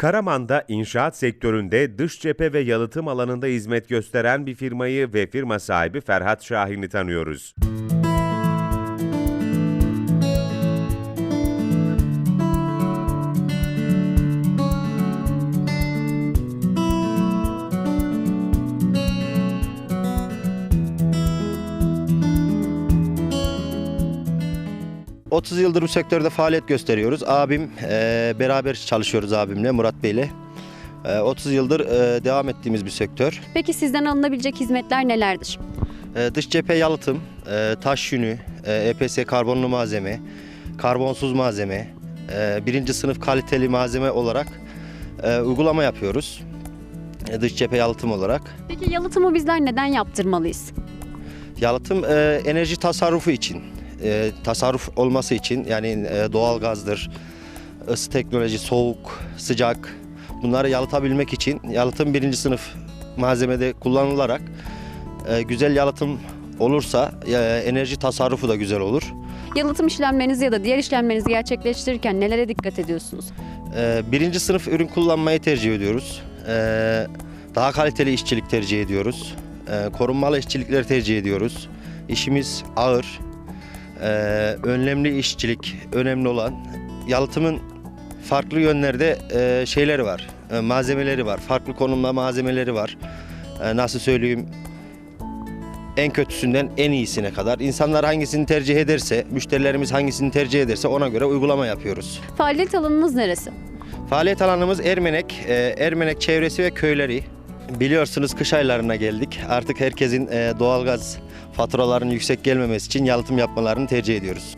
Karaman'da inşaat sektöründe dış cephe ve yalıtım alanında hizmet gösteren bir firmayı ve firma sahibi Ferhat Şahin'i tanıyoruz. Hı. 30 yıldır bu sektörde faaliyet gösteriyoruz. Abim, e, beraber çalışıyoruz abimle, Murat Bey'le. E, 30 yıldır e, devam ettiğimiz bir sektör. Peki sizden alınabilecek hizmetler nelerdir? E, dış cephe yalıtım, e, taş yünü, e, EPS karbonlu malzeme, karbonsuz malzeme, e, birinci sınıf kaliteli malzeme olarak e, uygulama yapıyoruz. E, dış cephe yalıtım olarak. Peki yalıtımı bizler neden yaptırmalıyız? Yalıtım e, enerji tasarrufu için, e, tasarruf olması için yani e, doğalgazdır, ısı teknoloji, soğuk, sıcak bunları yalıtabilmek için yalıtım birinci sınıf malzemede kullanılarak e, güzel yalıtım olursa e, enerji tasarrufu da güzel olur. Yalıtım işlemlerinizi ya da diğer işlemlerinizi gerçekleştirirken nelere dikkat ediyorsunuz? E, birinci sınıf ürün kullanmayı tercih ediyoruz. E, daha kaliteli işçilik tercih ediyoruz. E, korunmalı işçilikleri tercih ediyoruz. İşimiz ağır, e, önlemli işçilik önemli olan. Yalıtımın farklı yönlerde e, şeyleri var, e, malzemeleri var, farklı konumda malzemeleri var. E, nasıl söyleyeyim? En kötüsünden en iyisine kadar. İnsanlar hangisini tercih ederse, müşterilerimiz hangisini tercih ederse ona göre uygulama yapıyoruz. Faaliyet alanınız neresi? Faaliyet alanımız Ermenek, e, Ermenek çevresi ve köyleri. Biliyorsunuz kış aylarına geldik. Artık herkesin e, doğalgaz faturalarının yüksek gelmemesi için yalıtım yapmalarını tercih ediyoruz.